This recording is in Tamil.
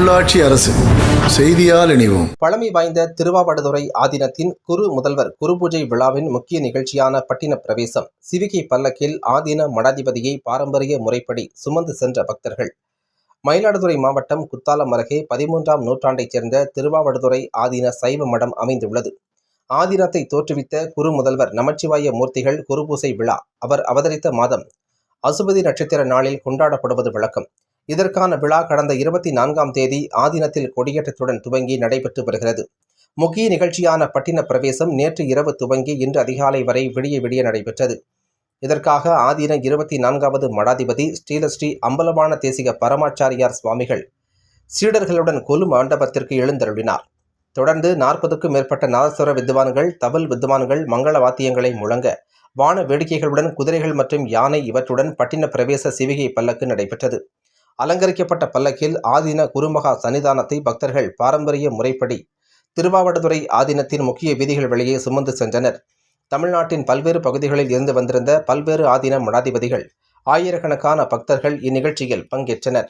உள்ளாட்சி அரசு. செய்தியால் இணைவோம். பழமை வாய்ந்த திருவாவடுதுறை ஆதீனத்தின் குரு முதல்வர் குருபூஜை விழாவின் முக்கிய நிகழ்ச்சியான பட்டின பிரவேசம். சிவிகை பல்லக்கில் ஆதீன மடாதிபதியை பாரம்பரிய முறைப்படி சுமந்து சென்ற பக்தர்கள். மயிலாடுதுறை மாவட்டம் குத்தாலம் அருகே பதிமூன்றாம் நூற்றாண்டைச் சேர்ந்த திருவாவடுதுறை ஆதீன சைவ மடம் அமைந்துள்ளது. ஆதீனத்தை தோற்றுவித்த குரு முதல்வர் நமச்சிவாய மூர்த்திகள் குருபூசை விழா அவர் அவதரித்த மாதம் அசுபதி நட்சத்திர நாளில் கொண்டாடப்படுவது வழக்கம். இதற்கான விழா கடந்த இருபத்தி நான்காம் தேதி ஆதீனத்தில் கொடியேற்றத்துடன் துவங்கி நடைபெற்று வருகிறது. முக்கிய நிகழ்ச்சியான பட்டின பிரவேசம் நேற்று இரவு துவங்கி இன்று அதிகாலை வரை விடிய விடிய நடைபெற்றது. இதற்காக ஆதீன இருபத்தி நான்காவது மடாதிபதி ஸ்ரீலஸ்ரீ அம்பலமான தேசிக பரமாச்சாரியார் சுவாமிகள் சீடர்களுடன் கொலு மண்டபத்திற்கு எழுந்தருளினார். தொடர்ந்து நாற்பதுக்கும் மேற்பட்ட நாதஸ்வர வித்வான்கள் தபல் வித்வான்கள் மங்கள வாத்தியங்களை முழங்க வான வேடிக்கைகளுடன் குதிரைகள் மற்றும் யானை இவற்றுடன் பட்டின பிரவேச சிவிகை பல்லக்கு நடைபெற்றது. அலங்கரிக்கப்பட்ட பல்லக்கில் ஆதீன குருமகா சன்னிதானத்தை பக்தர்கள் பாரம்பரிய முறைப்படி திருவாவடுதுறை ஆதீனத்தின் முக்கிய வீதிகள் வழியே சுமந்து சென்றனர். தமிழ்நாட்டின் பல்வேறு பகுதிகளில் இருந்து வந்திருந்த பல்வேறு ஆதீன மடாதிபதிகள் ஆயிரக்கணக்கான பக்தர்கள் இந்நிகழ்ச்சியில் பங்கேற்றனர்.